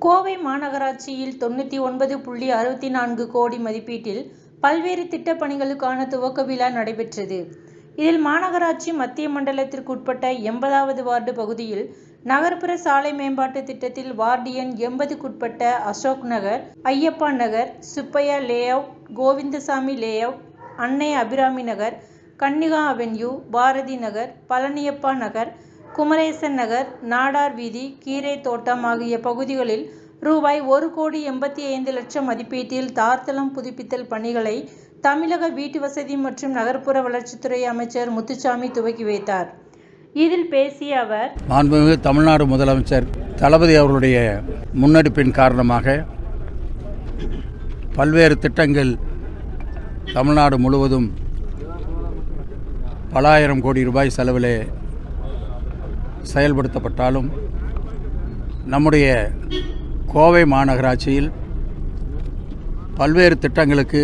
கோவை மாநகராட்சியில் தொண்ணூத்தி ஒன்பது புள்ளி அறுபத்தி நான்கு கோடி மதிப்பீட்டில் பல்வேறு திட்டப் பணிகளுக்கான துவக்க விழா நடைபெற்றது. இதில் மாநகராட்சி மத்திய மண்டலத்திற்குட்பட்ட எண்பதாவது வார்டு பகுதியில் நகர்ப்புற சாலை மேம்பாட்டு திட்டத்தில் வார்டு எண் எண்பதுக்குட்பட்ட Ashok Nagar, Ayyappa Nagar, Subbiah layout, Govindasamy layout, Annai Abirami Nagar, Kannika avenue, Bharathi Nagar, Palaniappa Nagar, Kumaresan Nagar, Nadar வீதி, கீரை தோட்டம் ஆகிய பகுதிகளில் ரூபாய் ஒரு கோடி எண்பத்தி ஐந்து லட்சம் மதிப்பீட்டில் தார்த்தளம் புதுப்பித்தல் பணிகளை தமிழக வீட்டு வசதி மற்றும் நகர்ப்புற வளர்ச்சித்துறை அமைச்சர் முத்துசாமி துவக்கி வைத்தார். இதில் பேசிய அவர் மாண்புமிகு தமிழ்நாடு முதலமைச்சர் தளபதி அவர்களுடைய முன்னெடுப்பின் காரணமாக பல்வேறு திட்டங்கள் தமிழ்நாடு முழுவதும் பல ஆயிரம் கோடி ரூபாய் செலவிலே செயல்படுத்தப்பட்டாலும் நம்முடைய கோவை மாநகராட்சியில் பல்வேறு திட்டங்களுக்கு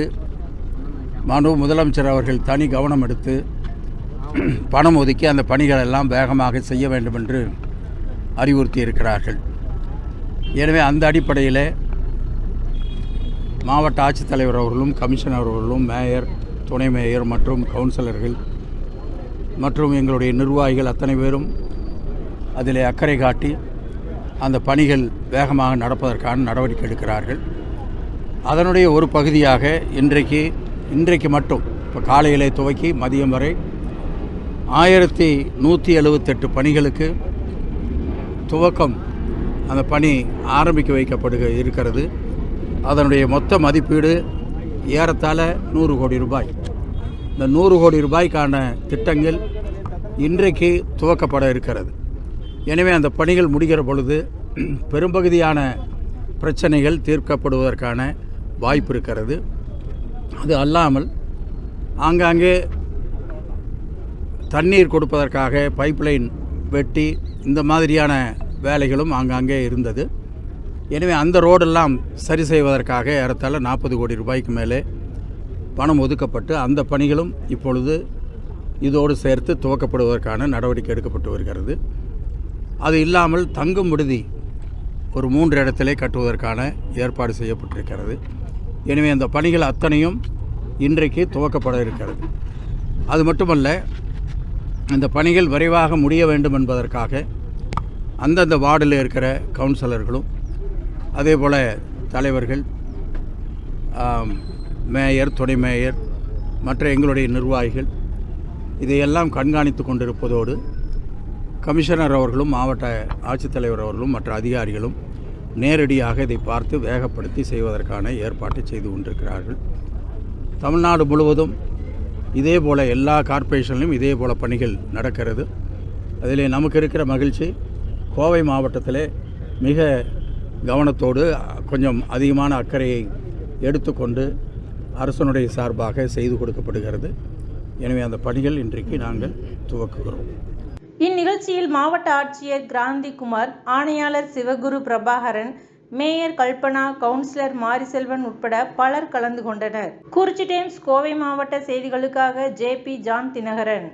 மாண்பு முதலமைச்சர் அவர்கள் தனி கவனம் எடுத்து பணம் ஒதுக்கி அந்த பணிகள் எல்லாம் வேகமாக செய்ய வேண்டும் என்று அறிவுறுத்தி இருக்கிறார்கள் எனவே அந்த அடிப்படையில் மாவட்ட ஆட்சித்தலைவர் அவர்களும் கமிஷனர் அவர்களும் மேயர் துணை மேயர் மற்றும் கவுன்சிலர்கள் மற்றும் எங்களுடைய நிர்வாகிகள் அத்தனை பேரும் அதில் அக்கறை காட்டி அந்த பணிகள் வேகமாக நடப்பதற்கான நடவடிக்கை எடுக்கிறார்கள். அதனுடைய ஒரு பகுதியாக இன்றைக்கு இன்றைக்கு மட்டும் இப்போ காலையிலே துவக்கி மதியம் வரை ஆயிரத்தி நூற்றி எழுபத்தெட்டு பணிகளுக்கு துவக்கம் அந்த பணி ஆரம்பிக்க வைக்கப்படுக இருக்கிறது. அதனுடைய மொத்த மதிப்பீடு ஏறத்தாழ நூறு கோடி ரூபாய். இந்த நூறு கோடி ரூபாய்க்கான திட்டங்கள் இன்றைக்கு துவக்கப்பட இருக்கிறது. எனவே அந்த பணிகள் முடிகிற பொழுது பெரும்பகுதியான பிரச்சனைகள் தீர்க்கப்படுவதற்கான வாய்ப்பு இருக்கிறது. அது அல்லாமல் ஆங்காங்கே தண்ணீர் கொடுப்பதற்காக பைப்லைன் வெட்டி இந்த மாதிரியான வேலைகளும் ஆங்காங்கே இருந்தது. எனவே அந்த ரோடெல்லாம் சரி செய்வதற்காக ஏறத்தாழ நாற்பது கோடி ரூபாய்க்கு மேலே பணம் ஒதுக்கப்பட்டு அந்த பணிகளும் இப்பொழுது இதோடு சேர்த்து துவக்கப்படுவதற்கான நடவடிக்கை எடுக்கப்பட்டு வருகிறது. அது இல்லாமல் தங்கும் விடுதி ஒரு மூன்று இடத்திலே கட்டுவதற்கான ஏற்பாடு செய்யப்பட்டிருக்கிறது. எனவே அந்த பணிகள் அத்தனையும் இன்றைக்கு துவக்கப்பட இருக்கிறது. அது மட்டுமல்ல இந்த பணிகள் விரைவாக முடிய வேண்டும் என்பதற்காக அந்தந்த வார்டில் இருக்கிற கவுன்சிலர்களும் அதே போல் தலைவர்கள் மேயர் துணை மேயர் மற்ற எங்களுடைய நிர்வாகிகள் இதையெல்லாம் கண்காணித்து கொண்டிருப்பதோடு கமிஷனர் அவர்களும் மாவட்ட ஆட்சித்தலைவர் அவர்களும் மற்ற அதிகாரிகளும் நேரடியாக இதை பார்த்து வேகப்படுத்தி செய்வதற்கான ஏற்பாட்டை செய்து கொண்டிருக்கிறார்கள். தமிழ்நாடு முழுவதும் இதே போல் எல்லா கார்ப்பரேஷன்லையும் இதே போல் பணிகள் நடக்கிறது. அதில் நமக்கு இருக்கிற மகிழ்ச்சி கோவை மாவட்டத்திலே மிக கவனத்தோடு கொஞ்சம் அதிகமான அக்கறையை எடுத்துக்கொண்டு அரசனுடைய சார்பாக செய்து கொடுக்கப்படுகிறது. எனவே அந்த பணிகள் இன்றைக்கு நாங்கள் துவக்குகிறோம். இந்நிகழ்ச்சியில் மாவட்ட ஆட்சியர் கிராந்திகுமார், ஆணையாளர் சிவகுரு பிரபாகரன், மேயர் கல்பனா, கவுன்சிலர் மாரிசெல்வன் உட்பட பலர் கலந்து கொண்டனர். குறிச்சி டைம்ஸ் கோவை மாவட்ட செய்திகளுக்காக ஜே. பி. ஜான் தினகரன்.